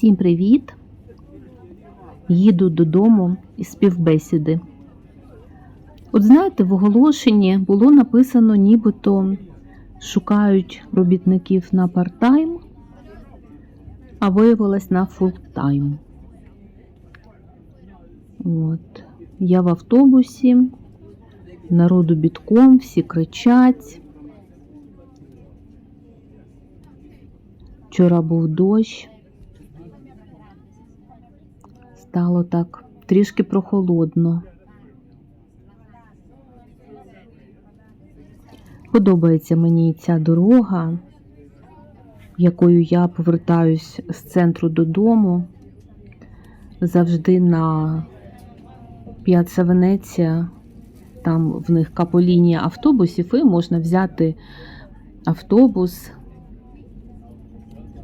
Всім привіт! Їду додому із співбесіди. От знаєте, в оголошенні було написано, нібито шукають робітників на парт-тайм, а виявилось на фулл-тайм. От. Я в автобусі, народу бітком, всі кричать. Вчора був дощ. Стало так трішки прохолодно. Подобається мені ця дорога, якою я повертаюсь з центру додому. Завжди на П'яцца Венеція, там в них каполінія автобусів, і можна взяти автобус,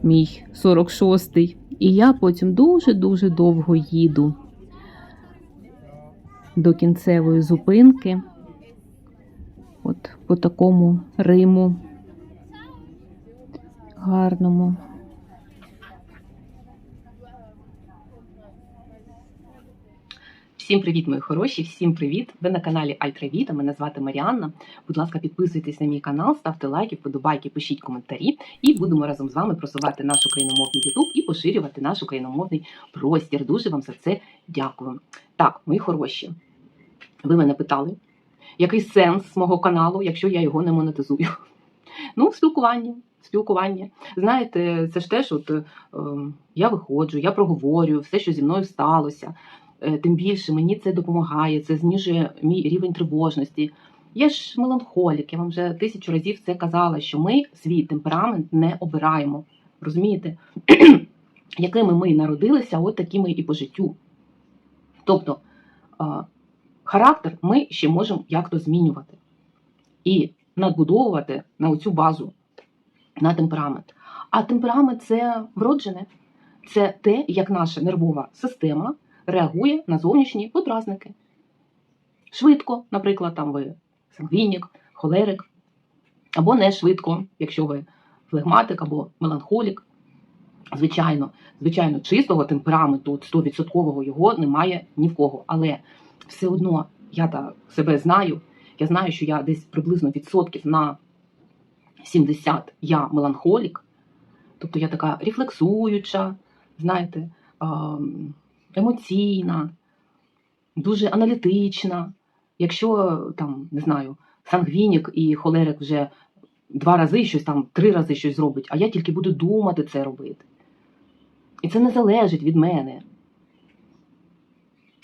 мій 46-й. І я потім дуже-дуже довго їду до кінцевої зупинки. От по такому Риму гарному. Всім привіт, мої хороші! Всім привіт! Ви на каналі Альтравіта. Мене звати Маріанна. Будь ласка, підписуйтесь на мій канал, ставте лайки, вподобайки, пишіть коментарі, і будемо разом з вами просувати наш україномовний YouTube і поширювати наш україномовний простір. Дуже вам за це дякую. Так, мої хороші, ви мене питали, який сенс мого каналу, якщо я його не монетизую? Ну, спілкування. Спілкування. Знаєте, це ж теж, от е, я виходжу, я проговорюю все, що зі мною сталося. Е, Тим більше мені це допомагає, це знижує мій рівень тривожності. Я ж меланхолік, я вам вже тисячу разів це казала, що ми свій темперамент не обираємо. Розумієте? Якими ми народилися, от такими і по життю. Тобто характер ми ще можемо як-то змінювати і надбудовувати на оцю базу, на темперамент. А темперамент це вроджене, це те, як наша нервова система реагує на зовнішні подразники. Швидко, наприклад, там ви сангвінік, холерик, або не швидко, якщо ви флегматик або меланхолік. Звичайно, звичайно, чистого темпераменту, 100% його немає ні в кого. Але все одно я та себе знаю. Я знаю, що я десь приблизно відсотків на 70 я меланхолік, тобто я така рефлексуюча, знаєте, емоційна, дуже аналітична. Якщо там, не знаю, сангвінік і холерик вже два рази щось там, три рази щось зробить, а я тільки буду думати це робити. І це не залежить від мене.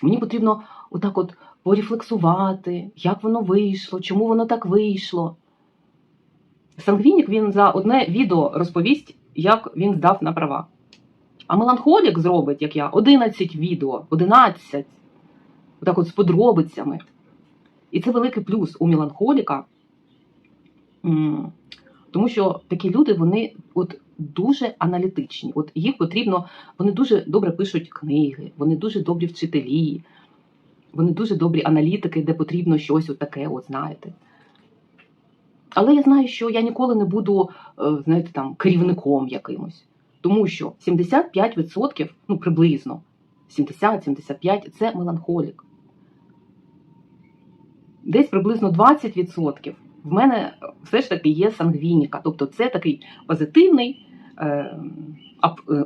Мені потрібно отак от порефлексувати, як воно вийшло, чому воно так вийшло. Сангвінік він за одне відео розповість, як він здав на права. А меланхолік зробить, як я, 11 відео, 11, отак от з подробицями. І це великий плюс у меланхоліка, тому що такі люди, вони от дуже аналітичні. От їх потрібно, вони дуже добре пишуть книги, вони дуже добрі вчителі, вони дуже добрі аналітики, де потрібно щось от таке, от знаєте. Але я знаю, що я ніколи не буду, знаєте, там, керівником якимось. Тому що 75%, ну приблизно 70-75% це меланхолік. Десь приблизно 20% в мене все ж таки є сангвініка. Тобто це такий позитивний е,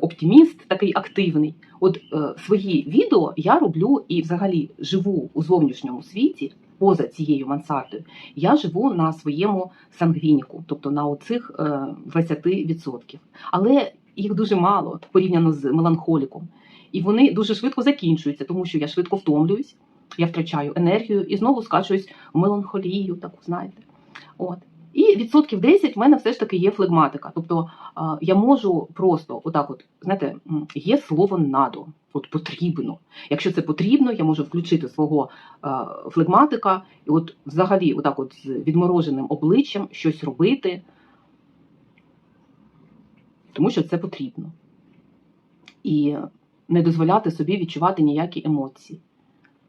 оптиміст, такий активний. От е, свої відео я роблю і взагалі живу у зовнішньому світі, поза цією мансардою, я живу на своєму сангвініку, тобто на оцих е, 20%. Але їх дуже мало порівняно з меланхоліком. І вони дуже швидко закінчуються, тому що я швидко втомлююсь, я втрачаю енергію і знову скачуюсь в меланхолію, таку знаєте. От. І відсотків 10 в мене все ж таки є флегматика. Тобто я можу просто, отак, от, знаєте, є слово надо, от потрібно. Якщо це потрібно, я можу включити свого флегматика і от взагалі, отак, от з відмороженим обличчям щось робити тому що це потрібно. І не дозволяти собі відчувати ніякі емоції.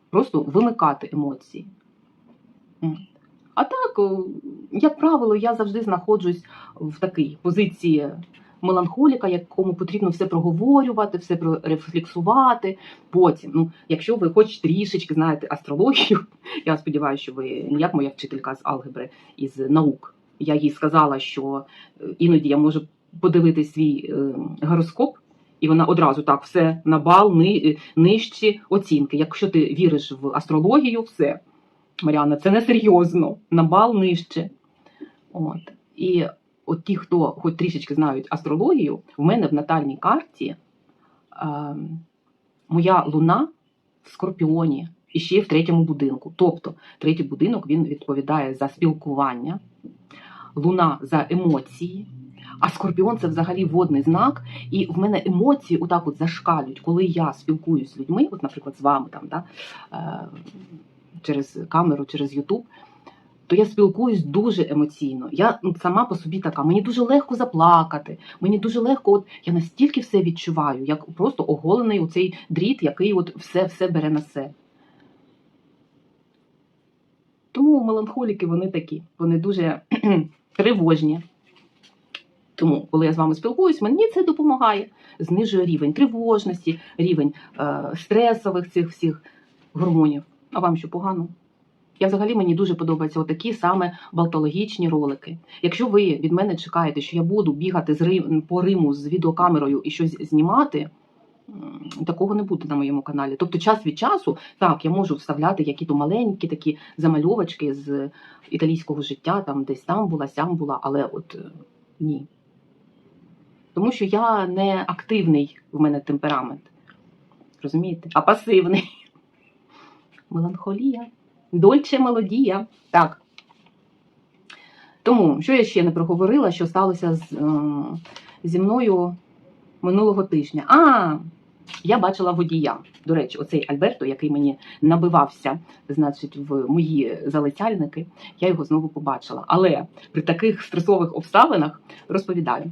Просто вимикати емоції. А так, як правило, я завжди знаходжусь в такій позиції меланхоліка, якому потрібно все проговорювати, все прорефлексувати. Потім, ну, якщо ви хоч трішечки знаєте астрологію, я сподіваюся, що ви як моя вчителька з алгебри із наук. Я їй сказала, що е, іноді я можу подивитись свій е, гороскоп, і вона одразу так все на бал, ни, е, нижчі оцінки. Якщо ти віриш в астрологію, все. Маріана, це не серйозно, на бал нижче. От. І от ті, хто хоч трішечки знають астрологію, в мене в натальній карті е, моя луна в скорпіоні і ще в третьому будинку. Тобто, третій будинок він відповідає за спілкування, луна за емоції. А скорпіон це взагалі водний знак, і в мене емоції отак от зашкалюють, коли я спілкуюсь з людьми, от, наприклад, з вами там, да, е, через камеру, через Ютуб, то я спілкуюсь дуже емоційно. Я ну, сама по собі така, мені дуже легко заплакати, мені дуже легко, от я настільки все відчуваю, як просто оголений у цей дріт, який от все, все бере на себе. Тому меланхоліки вони такі, вони дуже тривожні. Тому, коли я з вами спілкуюсь, мені це допомагає. Знижує рівень тривожності, рівень е, стресових цих всіх гормонів. А вам що погано? Я взагалі мені дуже подобаються отакі саме балтологічні ролики. Якщо ви від мене чекаєте, що я буду бігати з Рим, по Риму з відеокамерою і щось знімати, такого не буде на моєму каналі. Тобто, час від часу, так, я можу вставляти які-то маленькі такі замальовочки з італійського життя, там десь там була, сям була, але от е, ні. Тому що я не активний в мене темперамент. Розумієте? А пасивний. Меланхолія. Дольче мелодія. Так. Тому, що я ще не проговорила, що сталося з, зі мною минулого тижня. А, я бачила водія. До речі, оцей Альберто, який мені набивався, значить, в мої залицяльники, я його знову побачила. Але при таких стресових обставинах розповідаю.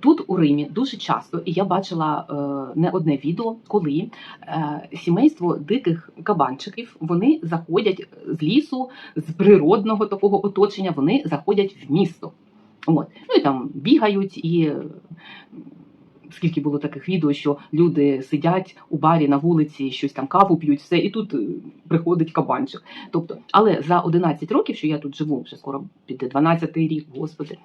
Тут у Римі дуже часто, і я бачила е, не одне відео, коли е, сімейство диких кабанчиків вони заходять з лісу, з природного такого оточення, вони заходять в місто. От. Ну і там бігають і. Скільки було таких відео, що люди сидять у барі на вулиці, щось там каву п'ють, все, і тут е, приходить кабанчик. Тобто, але за 11 років, що я тут живу, вже скоро піде 12-й рік, господи,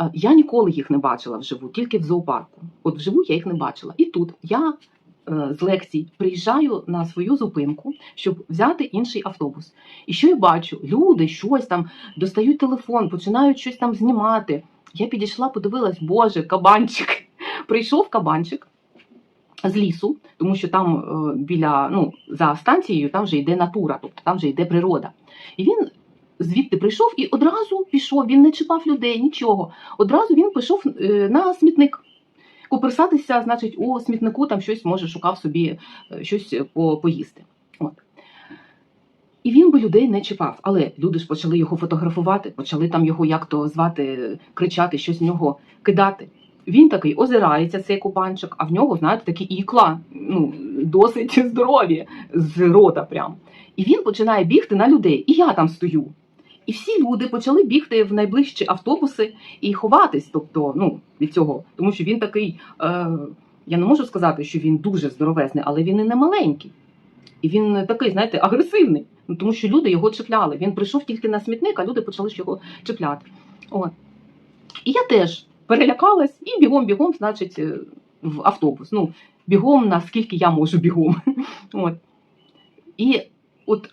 е, я ніколи їх не бачила вживу, тільки в зоопарку. От вживу я їх не бачила. І тут я е, з лекцій приїжджаю на свою зупинку, щоб взяти інший автобус. І що я бачу? Люди щось там достають телефон, починають щось там знімати. Я підійшла, подивилась, боже, кабанчик. Прийшов кабанчик з лісу, тому що там е, біля, ну, за станцією там вже йде натура, тобто там вже йде природа. І він звідти прийшов і одразу пішов, він не чіпав людей, нічого. Одразу він пішов е, на смітник. Куперсатися, значить, у смітнику там щось може шукав собі е, щось по, поїсти. От. І він би людей не чіпав. Але люди ж почали його фотографувати, почали там його як то звати, кричати, щось в нього кидати. Він такий озирається, цей кубанчик, а в нього, знаєте, такі ікла, ну, досить здорові з рота прям. І він починає бігти на людей. І я там стою. І всі люди почали бігти в найближчі автобуси і ховатись, тобто, ну, від цього. Тому що він такий, е, я не можу сказати, що він дуже здоровезний, але він і не маленький. І він такий, знаєте, агресивний, ну, тому що люди його чіпляли. Він прийшов тільки на смітник, а люди почали його чіпляти. От. І я теж перелякалась і бігом-бігом, значить, е, в автобус. Ну, бігом, наскільки я можу бігом. От. І от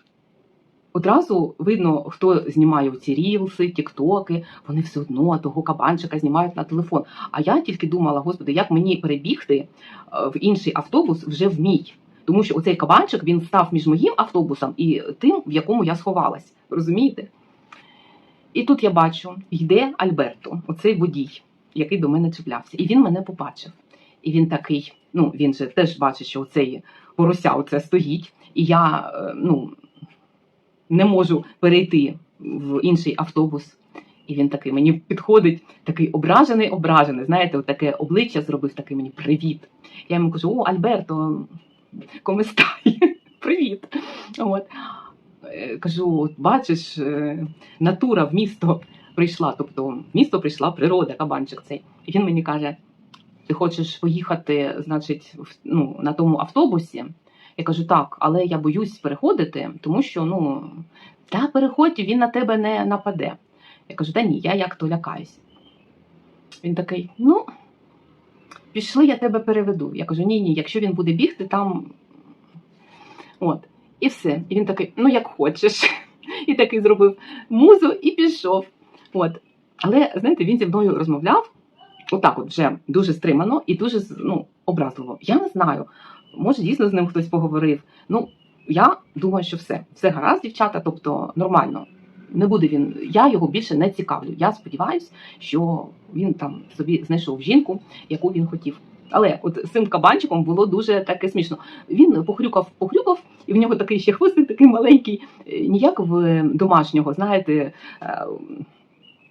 одразу видно, хто знімає ці рілси, тіктоки, вони все одно того кабанчика знімають на телефон. А я тільки думала, господи, як мені перебігти е, в інший автобус вже в мій. Тому що оцей кабанчик він став між моїм автобусом і тим, в якому я сховалась. Розумієте? І тут я бачу, йде Альберто, оцей водій, який до мене чіплявся. І він мене побачив. І він такий, ну він же теж бачить, що оцей порося оце стоїть, і я е, ну, не можу перейти в інший автобус. І він такий мені підходить, такий ображений, ображений. Знаєте, таке обличчя зробив такий мені привіт. Я йому кажу: О, Альберто, коместай, привіт. От. Е, Кажу, бачиш, е, натура в місто прийшла, тобто місто прийшла природа, кабанчик цей. І він мені каже: ти хочеш поїхати, значить, в- ну, на тому автобусі. Я кажу, так, але я боюсь переходити, тому що ну, та переходь, він на тебе не нападе. Я кажу, та ні, я як то лякаюсь. Він такий, ну, пішли, я тебе переведу. Я кажу, ні, ні, якщо він буде бігти, там. От. І все. І він такий, ну як хочеш. І такий зробив музу і пішов. От. Але знаєте, він зі мною розмовляв отак, от вже дуже стримано і дуже ну, образливо. Я не знаю. Може, дійсно з ним хтось поговорив. Ну, я думаю, що все. Все гаразд, дівчата, тобто нормально. Не буде він, я його більше не цікавлю. Я сподіваюся, що він там собі знайшов жінку, яку він хотів. Але от з цим кабанчиком було дуже таке смішно. Він похрюкав, похрюкав, і в нього такий ще хвостик, такий маленький, е, ніяк в домашнього, знаєте.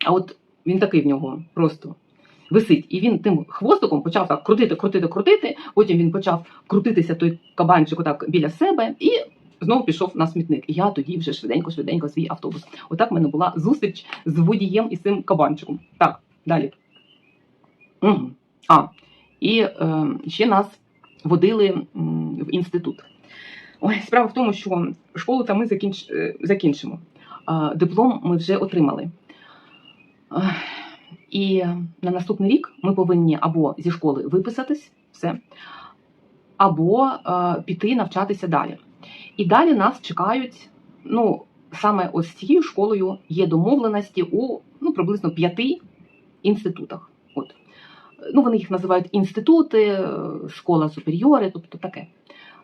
А от він такий в нього просто висить. І він тим хвостиком почав так крутити, крутити, крутити. Потім він почав крутитися той кабанчик отак біля себе і знову пішов на смітник. І я тоді вже швиденько, швиденько свій автобус. Отак в мене була зустріч з водієм і цим кабанчиком. Так, далі. Угу. А, і е, ще нас водили в інститут. Ой, справа в тому, що школу там ми закінч... е, закінчимо. Диплом ми вже отримали. І на наступний рік ми повинні або зі школи виписатись, все, або е, піти навчатися далі. І далі нас чекають. Ну, саме ось з цією школою є домовленості у ну, приблизно п'яти інститутах. От. Ну, вони їх називають інститути, е, школа суперіори, тобто таке.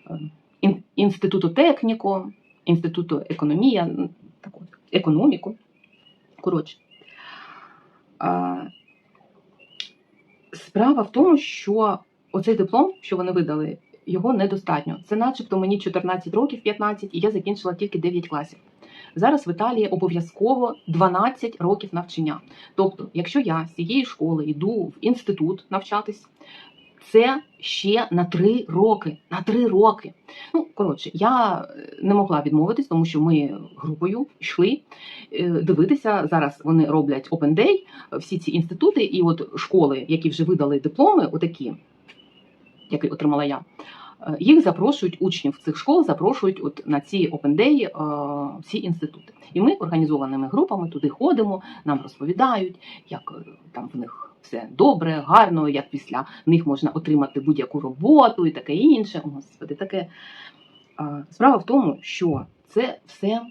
Е, Ін- Інституту техніко, інституту економія, так от, економіку. Коротше. Справа в тому, що оцей диплом, що вони видали, його недостатньо. Це начебто мені 14 років, 15, і я закінчила тільки 9 класів. Зараз в Італії обов'язково 12 років навчання. Тобто, якщо я з цієї школи йду в інститут навчатись, це ще на 3 роки. На 3 роки. Ну, коротше, я е, не могла відмовитись, тому що ми групою йшли е, дивитися. Зараз вони роблять Open Day, всі ці інститути, і от школи, які вже видали дипломи, отакі, які отримала я. е, Їх запрошують учнів цих школ, запрошують от на ці е, всі інститути. І ми організованими групами туди ходимо, нам розповідають, як там в них все добре, гарно, як після них можна отримати будь-яку роботу і таке інше. О, Господи, таке. Справа в тому, що це все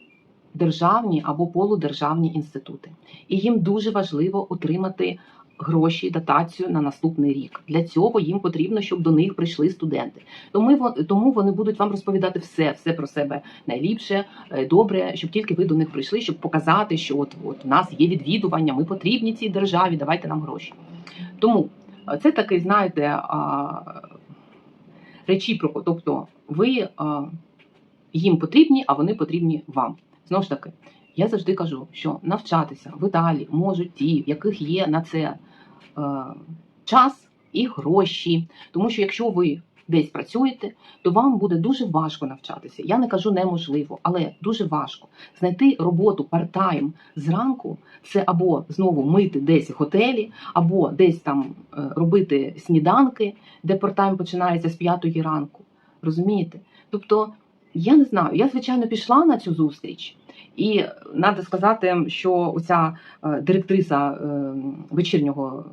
державні або полудержавні інститути, і їм дуже важливо отримати гроші, дотацію на наступний рік. Для цього їм потрібно, щоб до них прийшли студенти. Тому тому вони будуть вам розповідати все, все про себе найліпше, е, добре, щоб тільки ви до них прийшли, щоб показати, що от, от у нас є відвідування, ми потрібні цій державі, давайте нам гроші. Тому е, це такий, знаєте, речіпроко. Тобто ви їм потрібні, а вони потрібні вам. Знову ж таки, я завжди кажу, що навчатися в Італії можуть ті, в яких є на це час і гроші. Тому що якщо ви десь працюєте, то вам буде дуже важко навчатися. Я не кажу неможливо, але дуже важко. Знайти роботу парт-тайм зранку це або знову мити десь готелі, або десь там е, робити сніданки, де парт-тайм починається з п'ятої ранку. Розумієте? Тобто, я не знаю, я звичайно пішла на цю зустріч. І треба сказати, що оця е, директриса е, вечірнього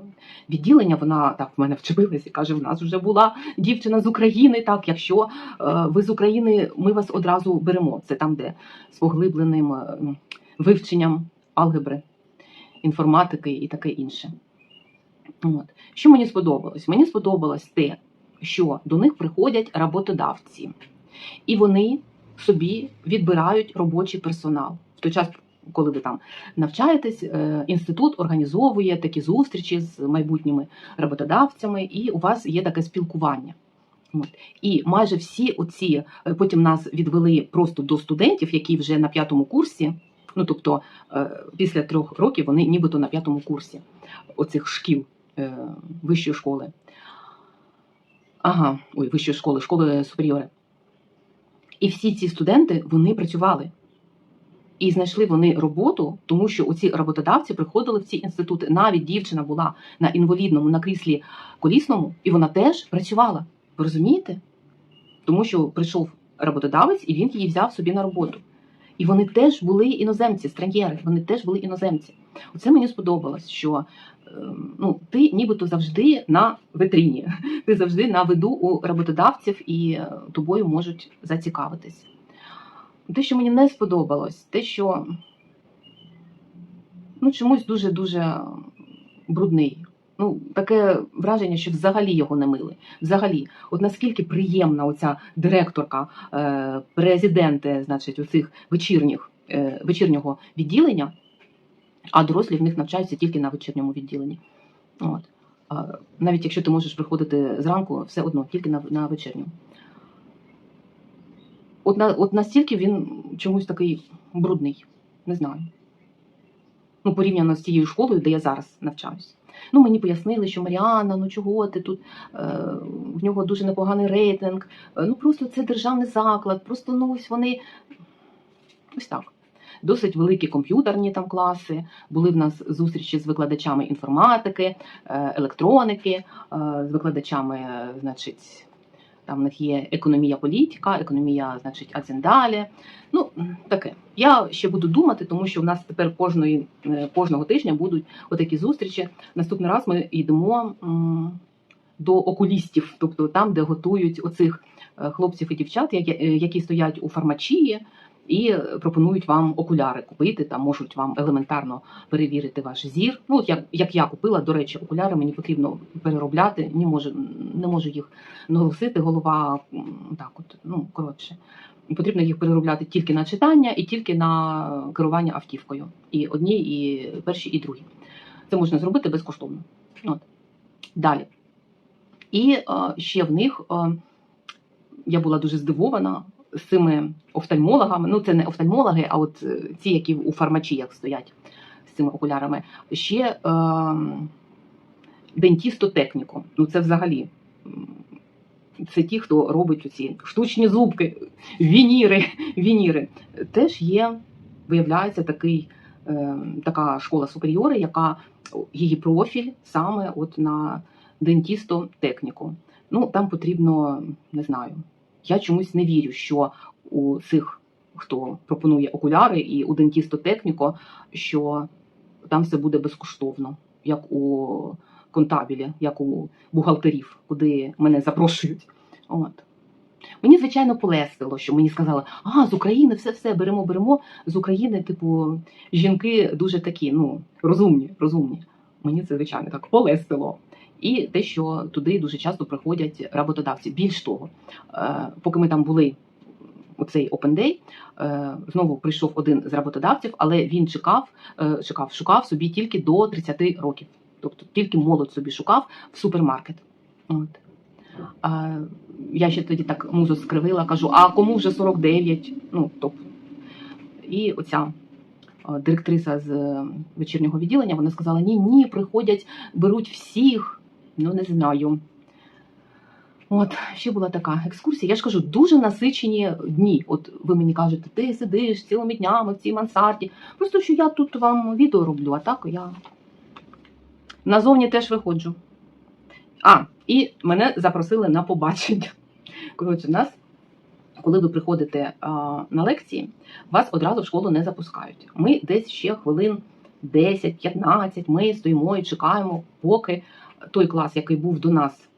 відділення, вона так в мене вчепилась і каже: в нас вже була дівчина з України. Так, якщо е, ви з України, ми вас одразу беремо. Це там, де з поглибленим вивченням алгебри, інформатики і таке інше. От. Що мені сподобалось? Мені сподобалось те, що до них приходять роботодавці, і вони собі відбирають робочий персонал. В той час, коли ви там навчаєтесь, е, інститут організовує такі зустрічі з майбутніми роботодавцями, і у вас є таке спілкування. От. І майже всі оці е, потім нас відвели просто до студентів, які вже на п'ятому курсі. Ну тобто е, після трьох років вони нібито на п'ятому курсі оцих шкіл вищої школи. Ага, ой, вищої школи, школи суперіори. І всі ці студенти вони працювали. І знайшли вони роботу, тому що оці роботодавці приходили в ці інститути. Навіть дівчина була на інвалідному на кріслі колісному, і вона теж працювала. Ви розумієте? Тому що прийшов роботодавець і він її взяв собі на роботу. І вони теж були іноземці, странєри, вони теж були іноземці. Оце мені сподобалось, що ем, ну, ти нібито завжди на витрині, ти завжди на виду у роботодавців і е, тобою можуть зацікавитись. Те, що мені не сподобалось, те, що ну, чомусь дуже-дуже брудний. Ну, таке враження, що взагалі його не мили. Взагалі, от наскільки приємна оця директорка, е, президенти, значить, оцих вечірніх, е, вечірнього відділення, а дорослі в них навчаються тільки на вечірньому відділенні. От. Навіть якщо ти можеш приходити зранку, все одно, тільки на, на вечірньому. От, на, от настільки він чомусь такий брудний, не знаю. Ну, порівняно з тією школою, де я зараз навчаюсь. Ну, мені пояснили, що Маріана, ну чого ти тут? Е, в нього дуже непоганий рейтинг. Е, ну просто це державний заклад, просто ну ось вони ось так. Досить великі комп'ютерні там класи. Були в нас зустрічі з викладачами інформатики, е, електроніки, е, з викладачами, значить, там в них є економія політика, економія, значить, ацендалі. Ну, таке. Я ще буду думати, тому що в нас тепер кожної, е, кожного тижня будуть отакі зустрічі. Наступний раз ми йдемо до окулістів, тобто там, де готують оцих е, хлопців і дівчат, е, які стоять у фармачії. І пропонують вам окуляри купити, там можуть вам елементарно перевірити ваш зір. Ну, як, як я купила, до речі, окуляри мені потрібно переробляти, не можу, не можу їх наголосити, голова так, от, ну коротше. Потрібно їх переробляти тільки на читання і тільки на керування автівкою. І одні, і перші, і другі. Це можна зробити безкоштовно. От. Далі. І е, ще в них е, я була дуже здивована з цими офтальмологами. Ну, це не офтальмологи, а от е, ці, які у фармачіях стоять з цими окулярами. Ще е, дентістотехніку. Ну, це взагалі. Це ті, хто робить ці штучні зубки, вініри, вініри. Теж є, виявляється, такий, е, така школа суперіори, яка її профіль саме от на дентістотехніку. Ну, там потрібно, не знаю, я чомусь не вірю, що у цих, хто пропонує окуляри, і у дентістотехніко, що там все буде безкоштовно, як у контабілі, як у бухгалтерів, куди мене запрошують. От. Мені, звичайно, полестило, що мені сказали, а з України все все беремо, беремо. З України, типу, жінки дуже такі, ну, розумні, розумні. Мені це, звичайно, так полестило. І те, що туди дуже часто приходять роботодавці. Більш того, е, поки ми там були у цей Open Day, е, знову прийшов один з роботодавців, але він чекав, е, чекав, шукав собі тільки до 30 років. Тобто тільки молодь собі шукав в супермаркет. От. А, я ще тоді так музу скривила, кажу, а кому вже 49? Ну, тобто. І оця директриса з вечірнього відділення, вона сказала: ні, ні, приходять, беруть всіх. Ну, не знаю. От, ще була така екскурсія. Я ж кажу, дуже насичені дні. От ви мені кажете, ти сидиш цілими днями в цій мансарді. Просто що я тут вам відео роблю, а так я назовні теж виходжу. А, і мене запросили на побачення. Коротше, нас, коли ви приходите а, на лекції, вас одразу в школу не запускають. Ми десь ще хвилин 10-15, ми стоїмо і чекаємо, поки той клас, який був до нас,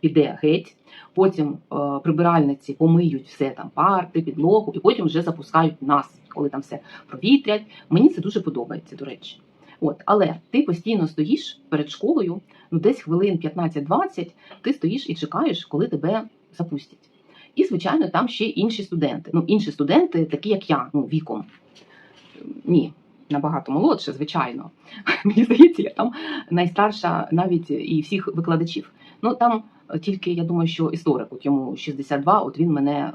піде геть. Потім е, прибиральниці помиють все там, парти, підлогу, і потім вже запускають нас, коли там все провітрять. Мені це дуже подобається, до речі. От, але ти постійно стоїш перед школою, ну десь хвилин 15-20, ти стоїш і чекаєш, коли тебе запустять. І, звичайно, там ще інші студенти. Ну, інші студенти, такі як я, ну, віком. Ні, набагато молодше, звичайно. Мені здається, я там найстарша навіть і всіх викладачів. Ну там тільки я думаю, що історик, от йому 62, от він мене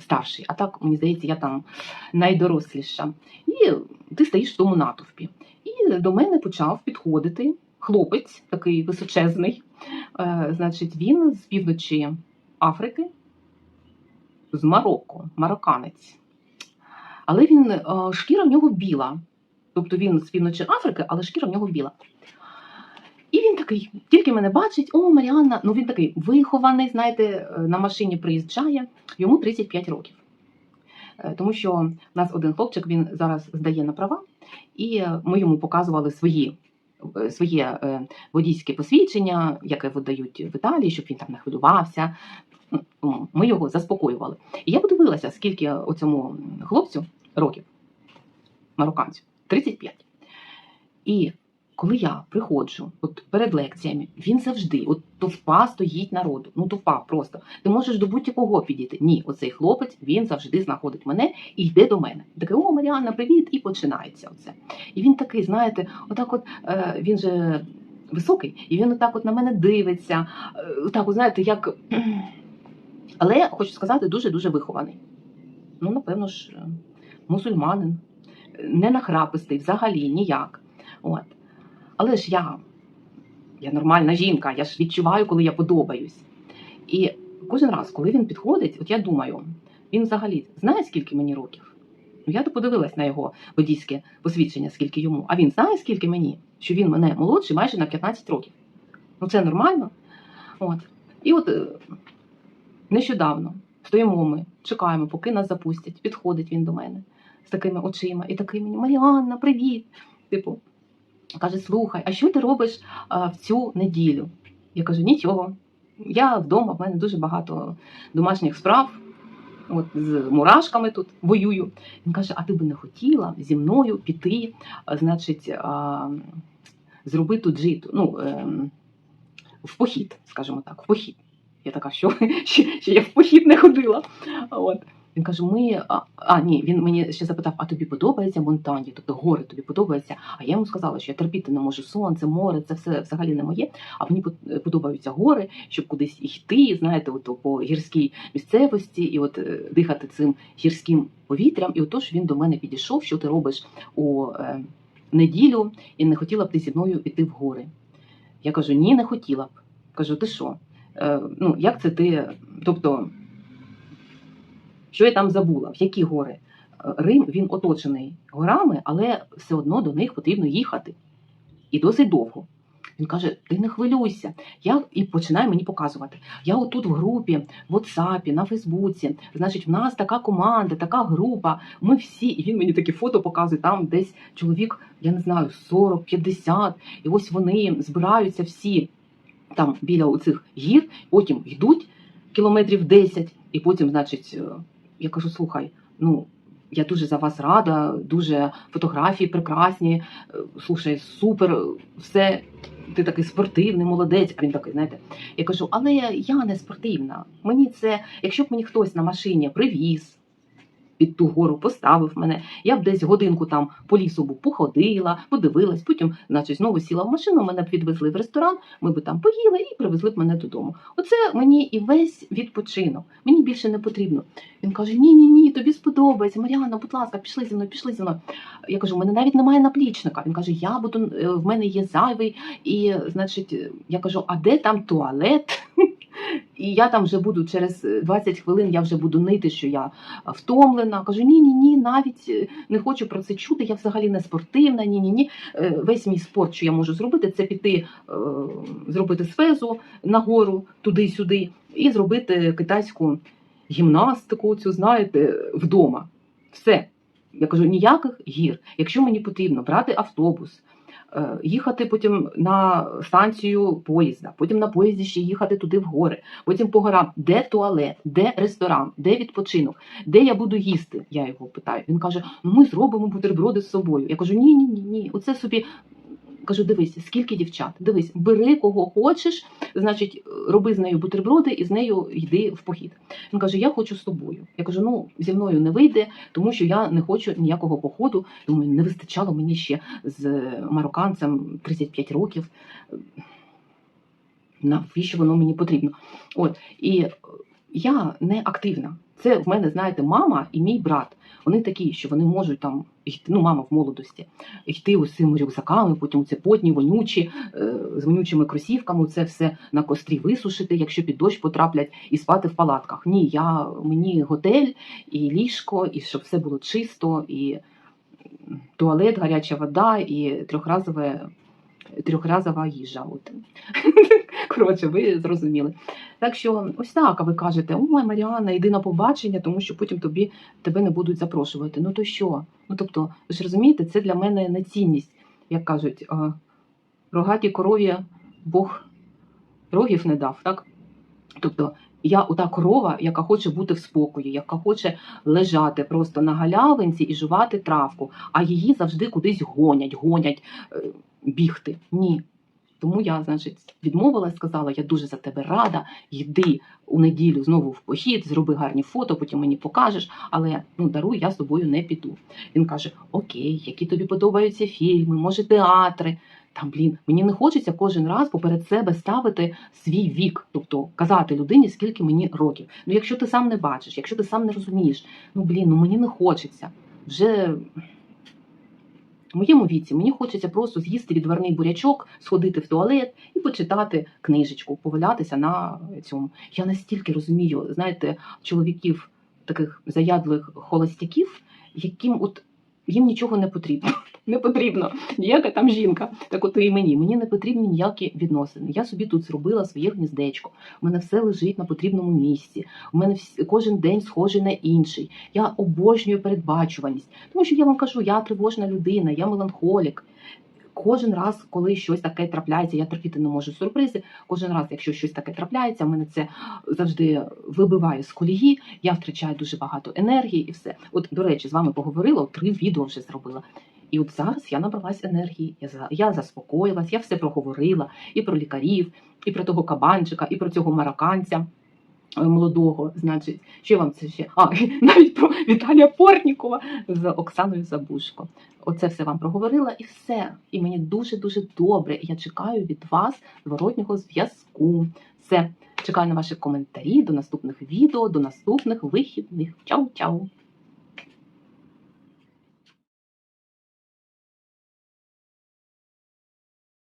старший. А так, мені здається, я там найдоросліша. І ти стоїш в тому натовпі. І до мене почав підходити хлопець, такий височезний. Е, значить, він з півночі Африки, з Марокко, марокканець. Але він е, шкіра в нього біла. Тобто він з півночі Африки, але шкіра в нього біла. І він такий, тільки мене бачить, о, Маріанна, ну він такий вихований, знаєте, е, на машині приїжджає, йому 35 років. Е, Тому що в нас один хлопчик він зараз здає на права, і е, ми йому показували свої, своє водійське посвідчення, яке видають в Італії, щоб він там не хвилювався. Ми його заспокоювали. І я подивилася, скільки оцьому хлопцю років, марокканцю, 35. І коли я приходжу от перед лекціями, він завжди, от товпа стоїть народу. Ну товпа просто. Ти можеш до будь-якого підійти. Ні, оцей хлопець він завжди знаходить мене і йде до мене. Такий, о, Маріанна, привіт! І починається оце. І він такий, знаєте, отак, от е, він же високий, і він отак от на мене дивиться. Е, отак, от, знаєте, як. Але хочу сказати, дуже дуже вихований. Ну, напевно ж, е, мусульманин, не нахрапистий, взагалі ніяк. От. Але ж я, я нормальна жінка, я ж відчуваю, коли я подобаюсь. І кожен раз, коли він підходить, от я думаю, він взагалі знає, скільки мені років? Ну, я то подивилась на його водійське посвідчення, скільки йому. А він знає, скільки мені, що він мене молодший майже на 15 років. Ну це нормально. От. І от е, нещодавно стоїмо ми, чекаємо, поки нас запустять. Підходить він до мене з такими очима і такий мені Маріанна, привіт. Типу, каже: слухай, а що ти робиш а, в цю неділю? Я кажу, нічого. Я вдома, в мене дуже багато домашніх справ. От з мурашками тут воюю. Він каже: А ти би не хотіла зі мною піти, значить, а, зробити джиту, ну, ем, в похід, скажімо так, в похід. Я така, що, ще, ще я в похід не ходила. От. Він каже: ми. А, а, ні, він мені ще запитав: а тобі подобається монтані? Тобто гори тобі подобаються? А я йому сказала, що я терпіти не можу сонце, море, це все взагалі не моє. А мені подобаються гори, щоб кудись йти, знаєте, от по гірській місцевості, і от е, дихати цим гірським повітрям. І отож він до мене підійшов, що ти робиш у е, неділю, і не хотіла б ти зі мною піти в гори. Я кажу: ні, не хотіла б. Кажу, ти що? Е, ну, як це ти? Тобто, що я там забула? В які гори? Е, Рим він оточений горами, але все одно до них потрібно їхати. І досить довго. Він каже: ти не хвилюйся. Я і починає мені показувати. Я отут в групі, в WhatsApp, на Фейсбуці. Значить, в нас така команда, така група. Ми всі, і він мені такі фото показує. Там десь чоловік, я не знаю, 40, 50. І ось вони збираються всі там біля оцих гір, потім йдуть кілометрів 10, і потім, значить, е, я кажу: слухай, ну. Я дуже за вас рада, дуже фотографії прекрасні. е, Слушай, супер, все. Ти такий спортивний, молодець. А він такий, знаєте, я кажу, але я не спортивна. Мені це, якщо б мені хтось на машині привіз під ту гору, поставив мене, я б десь годинку там по лісу б походила, подивилась, потім, значить, знову сіла в машину, мене б відвезли в ресторан, ми б там поїли і привезли б мене додому. Оце мені і весь відпочинок. Мені більше не потрібно. Він каже: Ні, ні, ні, тобі сподобається. Мар'яна, будь ласка, пішли зі мною, пішли зі мною. Я кажу, у мене навіть немає наплічника. Він каже, я буду, е, в мене є зайвий. І, значить, е, я кажу, а де там туалет? І я там вже буду через 20 хвилин, я вже буду нити, що я втомлена. Кажу, ні, ні, навіть е, не хочу про це чути. Я взагалі не спортивна. Ні, ні. Е, Весь мій спорт, що я можу зробити, це піти е, зробити сфезу нагору туди-сюди і зробити китайську гімнастику, цю знаєте, вдома. Все. Я кажу, ніяких гір. Якщо мені потрібно брати автобус, е, їхати потім на станцію поїзда, потім на поїзді ще їхати туди в гори, потім по горам, де туалет, де ресторан, де відпочинок, де я буду їсти? Я його питаю. Він каже: ну ми зробимо бутерброди з собою. Я кажу, ні, ні, ні, ні. Оце собі. Кажу, дивись, скільки дівчат, дивись, бери кого хочеш, значить, роби з нею бутерброди і з нею йди в похід. Він каже: Я хочу з тобою. Я кажу, ну зі мною не вийде, тому що я не хочу ніякого походу. Думаю, не вистачало мені ще з марокканцем 35 років. Навіщо воно мені потрібно? От і я не активна. Це в мене, знаєте, мама і мій брат. Вони такі, що вони можуть там йти, ну, мама в молодості, йти цими рюкзаками, потім це потні, вонючі, е, з вонючими кросівками, це все на кострі висушити, якщо під дощ потраплять, і спати в палатках. Ні, я мені готель і ліжко, і щоб все було чисто, і туалет, гаряча вода, і трьохразове. Трьохразова їжа. От. Коротше, ви зрозуміли. Так що ось так, а ви кажете, ой, Маріана, йди на побачення, тому що потім тобі тебе не будуть запрошувати. Ну то що? Ну тобто, ви ж розумієте, це для мене не цінність, як кажуть, рогаті корові Бог рогів не дав, так? Тобто я ота корова, яка хоче бути в спокої, яка хоче лежати просто на галявинці і жувати травку, а її завжди кудись гонять, гонять е, бігти. Ні. Тому я, значить, відмовилась, сказала, я дуже за тебе рада, йди у неділю знову в похід, зроби гарні фото, потім мені покажеш, але ну даруй, я з тобою не піду. Він каже: Окей, які тобі подобаються фільми, може, театри. Та блін, мені не хочеться кожен раз поперед себе ставити свій вік, тобто казати людині, скільки мені років. Ну, якщо ти сам не бачиш, якщо ти сам не розумієш, ну блін, ну мені не хочеться. Вже в моєму віці мені хочеться просто з'їсти відварний бурячок, сходити в туалет і почитати книжечку, повалятися на цьому. Я настільки розумію, знаєте, чоловіків таких заядлих холостяків, яким от їм нічого не потрібно. Не потрібно ніяка там жінка. Так от і мені. Мені не потрібні ніякі відносини. Я собі тут зробила своє гніздечко. У мене все лежить на потрібному місці. У мене вс... кожен день схожий на інший. Я обожнюю передбачуваність. Тому що я вам кажу, я тривожна людина, я меланхолік. Кожен раз, коли щось таке трапляється, я терпіти не можу сюрпризи. Кожен раз, якщо щось таке трапляється, мене це завжди вибиває з колії. Я втрачаю дуже багато енергії і все. От, до речі, з вами поговорила, три відео вже зробила. І от зараз я набралась енергії, я, за- я заспокоїлась, я все проговорила і про лікарів, і про того кабанчика, і про цього марокканця молодого. Значить, що вам це ще? А, навіть про Віталія Портнікова з Оксаною Забушко. Оце все вам проговорила і все. І мені дуже-дуже добре. Я чекаю від вас зворотнього зв'язку. Все. Чекаю на ваші коментарі до наступних відео, до наступних вихідних. Чау-чау!